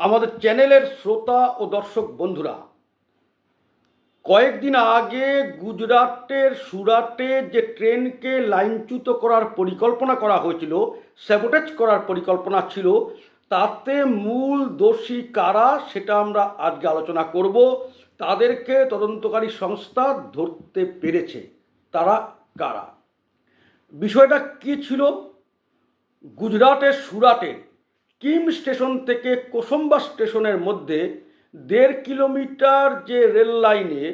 আমাদের চ্যানেলের শ্রোতা ও দর্শক বন্ধুরা, কয়েকদিন আগে গুজরাটের সুরাটে যে ট্রেনকে লাইনচ্যুত করার পরিকল্পনা করা হয়েছিল স্যাবোটেজ করার পরিকল্পনা ছিল, তাতে মূল দোষী কারা সেটা আমরা আজকে আলোচনা করব। তাদেরকে তদন্তকারী সংস্থা ধরতে পেরেছে, তারা কারা? বিষয়টা কী ছিল? গুজরাটের সুরাটের কিম স্টেশন থেকে কোসম্বা স্টেশনের মধ্যে দেড় কিলোমিটার যে রেল লাইনে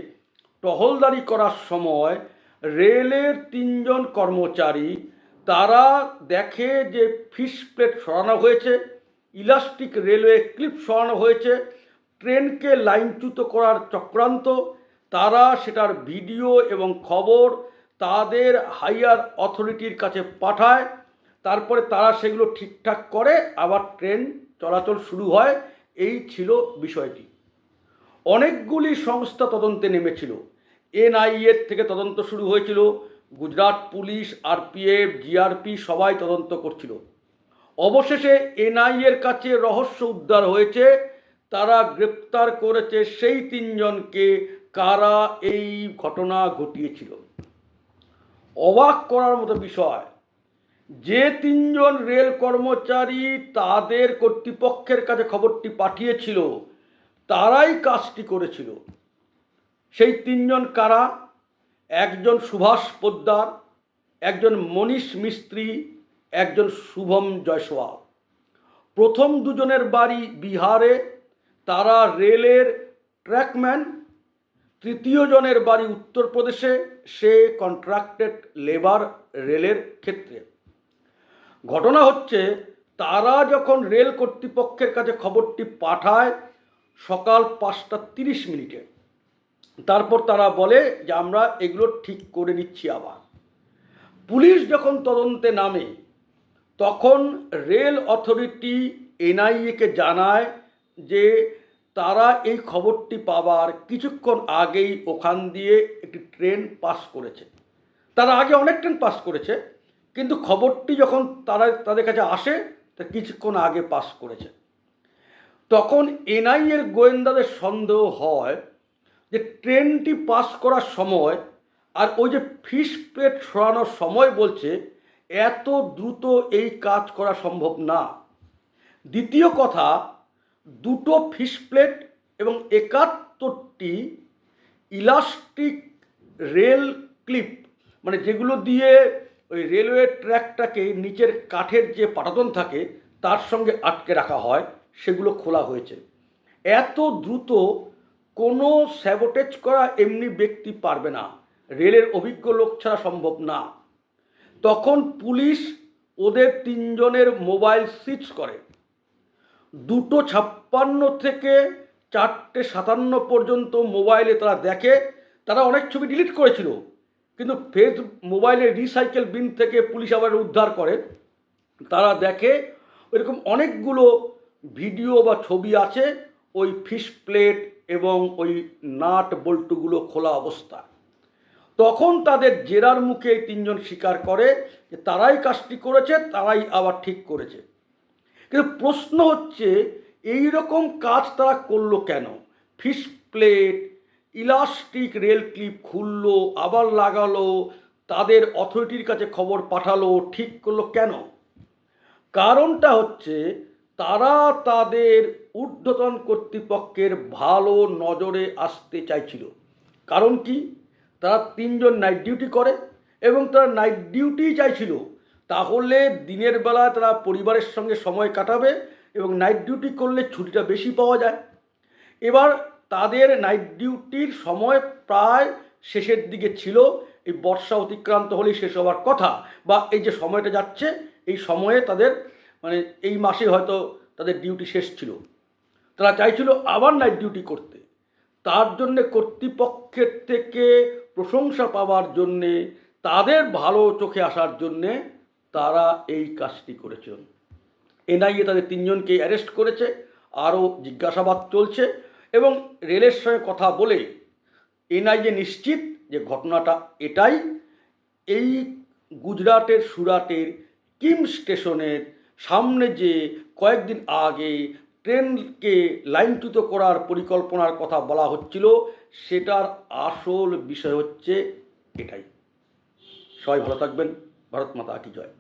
টহলদারি করার সময় রেলের তিনজন কর্মচারী, তারা দেখে যে ফিশ প্লেট সরানো হয়েছে, ইলাস্টিক রেলওয়ে ক্লিপ সরানো হয়েছে, ট্রেনকে লাইনচ্যুত করার চক্রান্ত, তারা সেটার ভিডিও এবং খবর তাদের হাইয়ার অথরিটির কাছে পাঠায় তারপরে তারা সেগুলো ঠিকঠাক করে, আবার ট্রেন চলাচল শুরু হয়। এই ছিল বিষয়টি। অনেকগুলি সংস্থা তদন্তে নেমেছিল। এনআইএর থেকে তদন্ত শুরু হয়েছিল। গুজরাট পুলিশ, আরপিএফ, জিআরপি সবাই তদন্ত করছিল। অবশেষে এনআইএর কাছে রহস্য উদ্ধার হয়েছে। তারা গ্রেপ্তার করেছে সেই তিনজনকে। কারা এই ঘটনা ঘটিয়েছিল? অবাক করার মতো বিষয়। যে তিনজন রেল কর্মচারী তাদের কর্তৃপক্ষের কাছে খবরটি পাঠিয়েছিল, তারাই কাজটি করেছিল। সেই তিনজন কারা? একজন সুভাষ পোদ্দার, একজন মনীষ মিস্ত্রি, একজন শুভম জয়সওয়াল। প্রথম দুজনের বাড়ি বিহারে, তারা রেলের ট্র্যাকম্যান। তৃতীয় জনের বাড়ি উত্তরপ্রদেশে, সে কন্ট্রাক্টেড লেবার রেলের ক্ষেত্রে। ঘটনা হচ্ছে, তারা যখন রেল কর্তৃপক্ষের কাছে খবরটি পাঠায় সকাল পাঁচটা তিরিশ মিনিটে, তারপর তারা বলে যে আমরা এগুলো ঠিক করে নিচ্ছি আবার। পুলিশ যখন তদন্তে নামে, তখন রেল অথরিটি এনআইএকে জানায় যে তারা এই খবরটি পাবার কিছুক্ষণ আগেই ওখান দিয়ে একটি ট্রেন পাস করেছে। তারা আগে অনেক ট্রেন পাস করেছে কিন্তু খবরটি যখন তারা, তাদের কাছে আসে, তা কিছুক্ষণ আগে পাস করেছে। তখন এনআইএর গোয়েন্দাদের সন্দেহ হয় যে ট্রেনটি পাস করার সময় আর ওই যে ফিস প্লেট সরানোর সময় বলছে, এত দ্রুত এই কাজ করা সম্ভব না। দ্বিতীয় কথা, দুটো ফিস প্লেট এবং একাত্তরটি ইলাস্টিক রেল ক্লিপ মানে যেগুলো দিয়ে ওই রেলওয়ে ট্র্যাকটাকে নিচের কাঠের যে পাটাতন থাকে, তার সঙ্গে আটকে রাখা হয়, সেগুলো খোলা হয়েছে। এত দ্রুত কোনো স্যাবোটেজ করা এমনি ব্যক্তি পারবে না। রেলের অভিজ্ঞ লোক ছাড়া সম্ভব না। তখন পুলিশ ওদের তিনজনের মোবাইল সিজ করে। দুটো ছাপ্পান্ন থেকে চারটে সাতান্ন পর্যন্ত মোবাইলে তারা দেখে, তারা অনেক ছবি ডিলিট করেছিল। কিন্তু ফেস মোবাইলের রিসাইকেল বিন থেকে পুলিশ আবার উদ্ধার করে। তারা দেখে এরকম অনেকগুলো ভিডিও বা ছবি আছে, ওই ফিশ প্লেট এবং ওই নাট বল্টুগুলো খোলা অবস্থা। তখন তাদের জেরার মুখে এই তিনজন স্বীকার করে যে তারাই কাজটি করেছে, তারাই আবার ঠিক করেছে। কিন্তু প্রশ্ন হচ্ছে এই রকম কাজ তারা করল কেন? Fish plate elastic rail clip খুললো, আবার লাগালো, তাদের অথরিটির কাছে খবর পাঠালো, ঠিক করল কেন? কারণটা হচ্ছে, তারা তাদের ঊর্ধ্বতন কর্তৃপক্ষের ভালো নজরে আসতে চাইছিল। কারণ কি? তারা তিনজন নাইট ডিউটি করে এবং তারা নাইট ডিউটি চাইছিল। তাহলে দিনের বেলা তারা পরিবারের সঙ্গে সময় কাটাবে এবং নাইট ডিউটি করলে ছুটিটা বেশি পাওয়া যায়। এবার তাদের নাইট ডিউটির সময় প্রায় শেষের দিকে ছিল। এই বর্ষা অতিক্রান্ত হলেই শেষ হওয়ার কথা বা এই যে সময়টা যাচ্ছে, এই সময়ে তাদের মানে এই মাসে হয়তো তাদের ডিউটি শেষ ছিল। তারা চাইছিল আবার নাইট ডিউটি করতে। তার জন্যে কর্তৃপক্ষের থেকে প্রশংসা পাওয়ার জন্যে, তাদের ভালো চোখে আসার জন্যে তারা এই কাজটি করেছেন এনআইএ তাদের তিনজনকে অ্যারেস্ট করেছে। আরও জিজ্ঞাসাবাদ চলছে। এবং রেলের সঙ্গে কথা বলে এনআইএ নিশ্চিত যে ঘটনাটা এটাই, এই গুজরাটের সুরাটের কিম স্টেশনের সামনে যে কয়েকদিন আগে ট্রেনকে লাইনচ্যুত করার পরিকল্পনার কথা বলা হচ্ছিল, সেটার আসল বিষয় হচ্ছে এটাই। সবাই ভালো থাকবেন। ভারত মাতা কি জয়।